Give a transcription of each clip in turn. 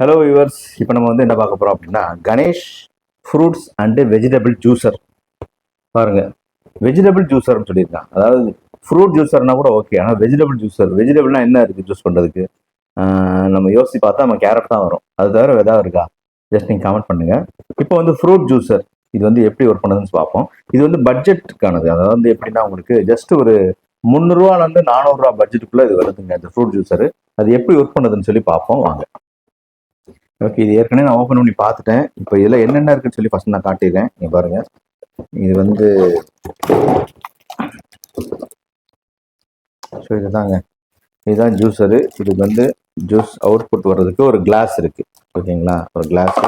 Hello viewers இப்போ நம்ம வந்து என்ன பார்க்க போகிறோம் அப்படின்னா Ganesh fruits and vegetable juicer பாருங்கள் வெஜிடபிள் ஜூஸர்னு சொல்லியிருக்கான் அதாவது ஃப்ரூட் ஜூஸர்னா கூட ஓகே ஆனால் வெஜிடபிள் ஜூஸர் வெஜிடபிள்னா என்ன இருக்குது ஜூஸ் பண்ணுறதுக்கு நம்ம யோசிச்சு பார்த்தா நம்ம கேரட் தான் வரும். அது தவிர எதாவது இருக்கா? ஜஸ்ட் நீங்கள் கமெண்ட் பண்ணுங்கள் இப்போ வந்து ஃப்ரூட் ஜூஸர் இது வந்து எப்படி ஒர்க் பண்ணுதுன்னு பார்ப்போம். இது வந்து பட்ஜெட்டுக்கானது அதாவது வந்து எப்படின்னா உங்களுக்கு ஜஸ்ட் ஒரு முந்நூறுவாலேருந்து நானூறுரூவா பட்ஜெட்டுக்குள்ளே இது வருதுங்க இந்த ஃப்ரூட் ஜூஸர் அது எப்படி ஒர்க் பண்ணுதுன்னு சொல்லி பார்ப்போம். வாங்க. ஓகே இது ஏற்கனவே நான் ஓப்பன் பண்ணி பார்த்துட்டேன். இப்போ இதில் என்னென்ன இருக்குன்னு சொல்லி ஃபஸ்ட் நான் காட்டிடுறேன். நீங்கள் பாருங்க. இது வந்து ஸோ இதுதாங்க. இதுதான் ஜூஸரு இதுக்கு வந்து ஜூஸ் அவுட்புட் வர்றதுக்கு ஒரு கிளாஸ் இருக்குது ஓகேங்களா? ஒரு கிளாஸு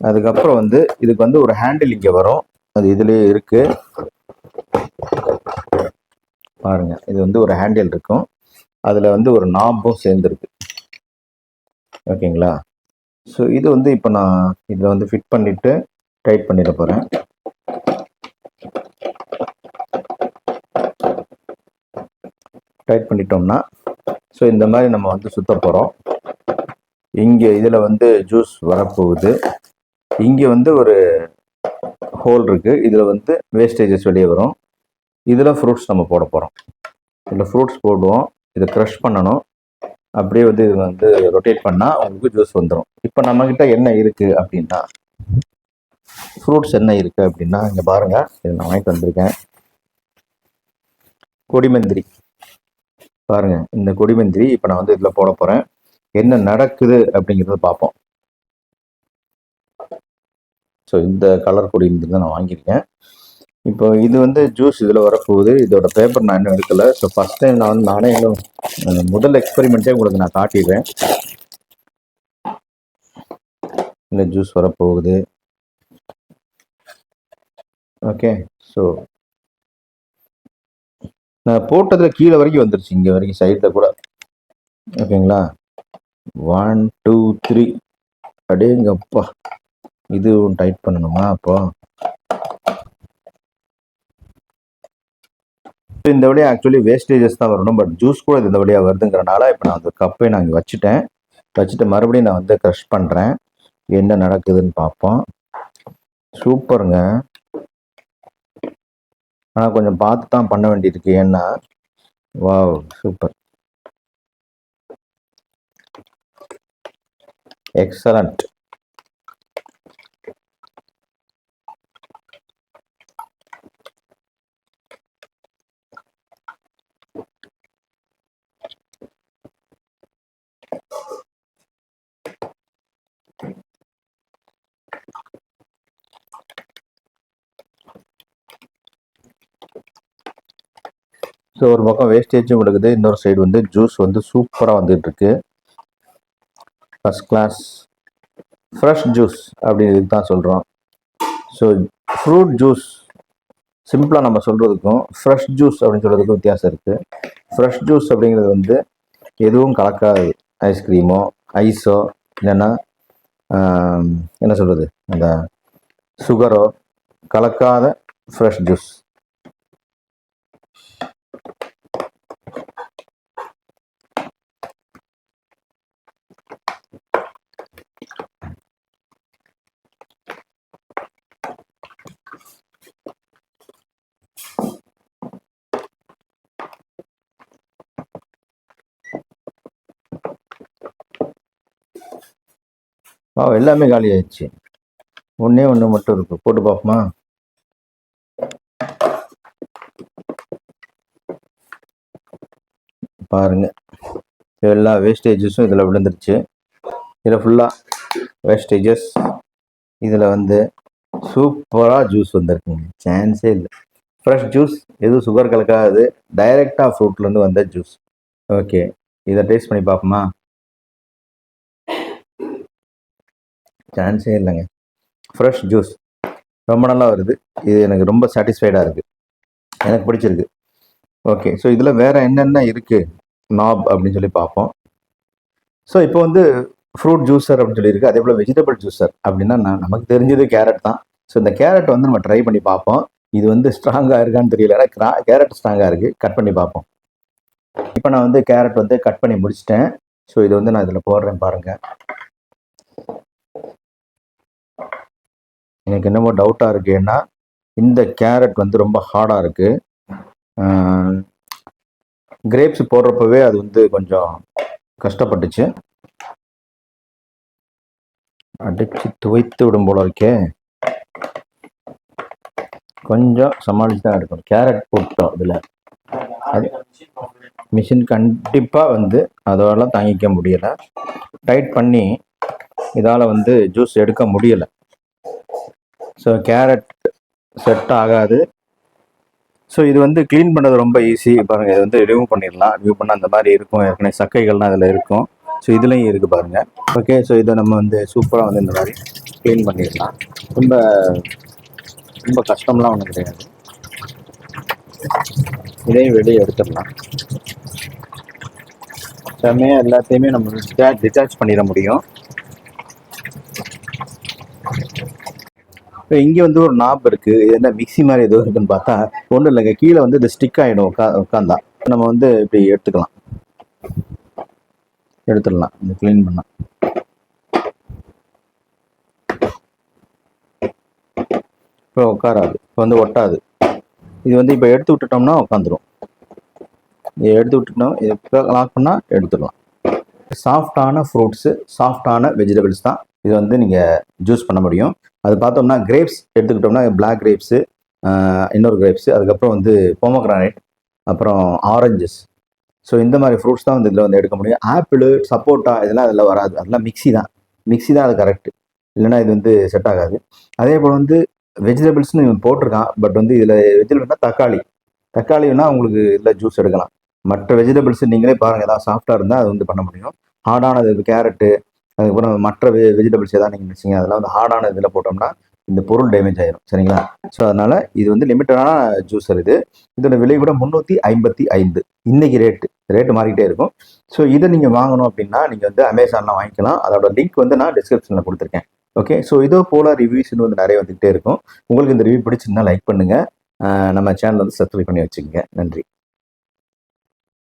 அதுக்கப்புறம் வந்து இதுக்கு வந்து ஒரு ஹேண்டில் இங்கே வரும். அது இதுலேயே இருக்குது பாருங்கள் இது வந்து ஒரு ஹேண்டில் இருக்கும். அதில் வந்து ஒரு நாப்பும் சேர்ந்துருக்கு. ஓகேங்களா? ஸோ இது வந்து இப்போ நான் இதில் வந்து ஃபிட் பண்ணிவிட்டு டைட் பண்ணிட போகிறேன் டைட் பண்ணிட்டோம்னா ஸோ இந்த மாதிரி நம்ம வந்து சுத்த போகிறோம் இங்கே இதில் வந்து ஜூஸ் வரப்போகுது. இங்கே வந்து ஒரு ஹோல் இருக்குது இதில் வந்து வேஸ்டேஜஸ் வெளியே வரும். இதில் ஃப்ரூட்ஸ் நம்ம போட போகிறோம் இதில் ஃப்ரூட்ஸ் போடுவோம். இதை க்ரஷ் பண்ணணும். அப்படியே வந்து இது வந்து ரொட்டேட் பண்ணால் உங்களுக்கு ஜூஸ் வந்துடும் இப்போ நம்மக்கிட்ட என்ன இருக்குது அப்படின்னா ஃப்ரூட்ஸ் என்ன இருக்குது அப்படின்னா இங்கே பாருங்கள் இது நான் வாங்கிட்டு வந்திருக்கேன். கொடிமந்திரி. பாருங்கள் இந்த கொடிமந்திரி இப்போ நான் வந்து இதில் போட போகிறேன் என்ன நடக்குது அப்படிங்கிறத பார்ப்போம். ஸோ இந்த கலர் கொடிமந்திரி தான் நான் வாங்கியிருக்கேன். இப்போ இது வந்து ஜூஸ் இதில் வரப்போகுது. இதோட பேப்பர் நான் இன்னும் எடுக்கலை. ஸோ ஃபஸ்ட் டைம் நான் வந்து நானே இன்னும் முதல் எக்ஸ்பெரிமெண்ட்டே உங்களுக்கு நான் காட்டிடுறேன். இந்த ஜூஸ் வரப்போகுது. ஓகே ஸோ நான் போட்டதில் கீழே வரைக்கும் வந்துருச்சு. இங்கே வரைக்கும் சைடில் கூட. ஓகேங்களா ஒன் டூ த்ரீ அப்படியேங்கப்பா இதுவும் டைட் பண்ணணுமா அப்போ? இந்த வழியாக ஆக்சுவலி வேஸ்டேஜஸ் தான் வரணும். பட் ஜூஸ் கூட இந்த வழியாக வருதுங்கிறனால இப்போ நான் அந்த கப்பை நான் இங்கே வச்சுட்டேன். வச்சுட்டு மறுபடியும் நான் வந்து க்ரஷ் பண்ணுறேன் என்ன நடக்குதுன்னு பார்ப்போம். சூப்பருங்க. ஆனால் கொஞ்சம் பார்த்து தான் பண்ண வேண்டியிருக்கு. ஏன்னா வாவ் சூப்பர் எக்ஸலண்ட் ஸோ ஒரு பக்கம் வேஸ்டேஜும் கொடுக்குது இன்னொரு சைடு வந்து ஜூஸ் வந்து சூப்பராக வந்துட்டு இருக்கு ஃபர்ஸ்ட் கிளாஸ் ஃப்ரெஷ் ஜூஸ் அப்படின்னு தான் சொல்கிறோம் ஸோ ஃப்ரூட் ஜூஸ் சிம்பிளாக நம்ம சொல்கிறதுக்கும் ஃப்ரெஷ் ஜூஸ் அப்படின்னு சொல்கிறதுக்கும் வித்தியாசம் இருக்குது ஃப்ரெஷ் ஜூஸ் அப்படிங்கிறது வந்து எதுவும் கலக்காது. ஐஸ்கிரீமோ ஐஸோ இல்லைன்னா என்ன சொல்கிறது அந்த சுகரோ கலக்காத ஃப்ரெஷ் ஜூஸ் வா எல்லாமே காலி ஆயிடுச்சு ஒன்றே ஒன்று மட்டும் இருக்கு. போட்டு பார்ப்போமா? பாருங்க. எல்லா வேஸ்டேஜஸும் இதில் விழுந்துருச்சு. இதில் ஃபுல்லாக வேஸ்டேஜஸ் இதில் வந்து சூப்பராக ஜூஸ் வந்திருக்குங்க. சான்ஸே இல்லை. ஃப்ரெஷ் ஜூஸ் எதுவும் சுகர் கலக்காது. டைரெக்டாக ஃப்ரூட்லேருந்து வந்த ஜூஸ் ஓகே இதை டேஸ்ட் பண்ணி பார்ப்போமா? சான்ஸே இல்லைங்க. ஃப்ரெஷ் ஜூஸ் ரொம்ப நல்லா வருது. இது எனக்கு ரொம்ப சாட்டிஸ்ஃபைடாக இருக்குது எனக்கு பிடிச்சிருக்கு. ஓகே ஸோ இதில் வேறு என்னென்ன இருக்குது நாப் அப்படின்னு சொல்லி பார்ப்போம். ஸோ இப்போ வந்து ஃப்ரூட் ஜூஸர் அப்படின்னு சொல்லியிருக்கு. அதே போல் வெஜிடபிள் ஜூஸர் அப்படின்னா நான் நமக்கு தெரிஞ்சது கேரட் தான். ஸோ இந்த கேரட் வந்து நம்ம ட்ரை பண்ணி பார்ப்போம். இது வந்து ஸ்ட்ராங்காக இருக்கான்னு தெரியல. ஏன்னா கேரட் ஸ்ட்ராங்காக இருக்குது கட் பண்ணி பார்ப்போம். இப்போ நான் வந்து கேரட் வந்து கட் பண்ணி முடிச்சிட்டேன். ஸோ இது வந்து நான் இதில் போடுறேன் பாருங்கள் எனக்கு என்னமோ டவுட்டாக இருக்குன்னா இந்த கேரட் வந்து ரொம்ப ஹார்டாக இருக்குது கிரேப்ஸ் போடுறப்பவே அது வந்து கொஞ்சம் கஷ்டப்பட்டுச்சு. அடிச்சு துவைத்து விடும் போல இருக்கே. கொஞ்சம் சமாளிச்சு தான் எடுக்கணும். கேரட் போட்டோம் இதில் அது மிஷின் கண்டிப்பாக வந்து அதெல்லாம் தாங்கிக்க முடியலை. டைட் பண்ணி இதால் வந்து ஜூஸ் எடுக்க முடியலை. ஸோ கேரட் செட் ஆகாது. ஸோ இது வந்து க்ளீன் பண்ணுறது ரொம்ப ஈஸி பாருங்கள் இது வந்து ரிமூவ் பண்ணிடலாம். ரிமூவ் பண்ணால் அந்த மாதிரி இருக்கும். ஏற்கனவே சக்கைகள்லாம் அதில் இருக்கும். ஸோ இதுலேயும் இருக்குது பாருங்கள் ஓகே ஸோ இதை நம்ம வந்து சூப்பராக வந்து இந்த மாதிரி க்ளீன் பண்ணிடலாம். ரொம்ப ரொம்ப கஷ்டம்லாம் ஒன்றும் கிடையாது. இதையும் வெளியே எடுத்துடலாம். செம்மையாக எல்லாத்தையுமே நம்ம டிசார்ஜ் பண்ணிட முடியும். இப்போ இங்கே வந்து ஒரு நாப் இருக்குது என்ன மிக்சி மாதிரி ஏதோ இருக்குன்னு பார்த்தா ஒன்றும் இல்லைங்க. கீழே வந்து இது ஸ்டிக் ஆகிடும் உட்கா உட்காந்தா நம்ம வந்து இப்படி எடுத்துக்கலாம். எடுத்துடலாம். இந்த க்ளீன் பண்ணால் இப்போ உட்காராது இப்போ வந்து ஒட்டாது. இது வந்து இப்போ எடுத்து விட்டுட்டோம்னா உட்காந்துரும் இதை எடுத்து விட்டுட்டோம். இப்போ லாக் பண்ணால் எடுத்துடலாம். சாஃப்டான ஃப்ரூட்ஸு சாஃப்டான வெஜிடபிள்ஸ் தான் இது வந்து நீங்கள் ஜூஸ் பண்ண முடியும். அது பார்த்தோம்னா கிரேப்ஸ் எடுத்துக்கிட்டோம்னா பிளாக் கிரேப்ஸு இன்னொரு கிரேப்ஸு அதுக்கப்புறம் வந்து போமோக்ரானைட் அப்புறம் ஆரஞ்சஸ் ஸோ இந்த மாதிரி ஃப்ரூட்ஸ் தான் வந்து இதில் வந்து எடுக்க முடியும். ஆப்பிள் சப்போட்டா இதெல்லாம் அதில் வராது. அதெல்லாம் மிக்ஸி தான். மிக்ஸி தான் அது கரெக்ட் இல்லைன்னா இது வந்து செட் ஆகாது. அதே போல் வந்து வெஜிடபிள்ஸ்னு இவன் போட்டிருக்கான். பட் வந்து இதில் வெஜிடபிள்னா தக்காளி. தக்காளினா உங்களுக்கு இதில் ஜூஸ் எடுக்கலாம். மற்ற வெஜிடபிள்ஸ் நீங்களே பாருங்கள் ஏதாவது சாஃப்டாக இருந்தால் அது வந்து பண்ண முடியும். ஹார்டானது கேரட்டு அதுக்கப்புறம் மற்ற வெ வெஜிடபிள்ஸ் ஏதாவது நீங்கள் நினச்சிங்க அதெல்லாம் வந்து ஹார்டான இதில் போட்டோம்னா இந்த பொருள் டேமேஜ் ஆயிரும் சரிங்களா? ஸோ அதனால் இது வந்து லிமிட்டடான ஜூஸர் இது. இதோட விலை கூட முந்நூற்றி ஐம்பத்தி ஐந்து. இன்றைக்கி ரேட்டு ரேட்டு மாறிக்கிட்டே இருக்கும். ஸோ இதை நீங்கள் வாங்கணும் அப்படின்னா நீங்கள் வந்து அமேசானில் வாங்கிக்கலாம். அதோட லிங்க் வந்து நான் டிஸ்கிரிப்ஷனில் கொடுத்துருக்கேன். ஓகே ஸோ இதோ போல் ரிவ்யூஸ் இன்னும் வந்து நிறைய வந்துகிட்டே இருக்கும். உங்களுக்கு இந்த ரிவ்யூ பிடிச்சிருந்தா லைக் பண்ணுங்கள் நம்ம சேனல் வந்து சப்ஸ்கிரைப் பண்ணி வச்சுக்கோங்க. நன்றி.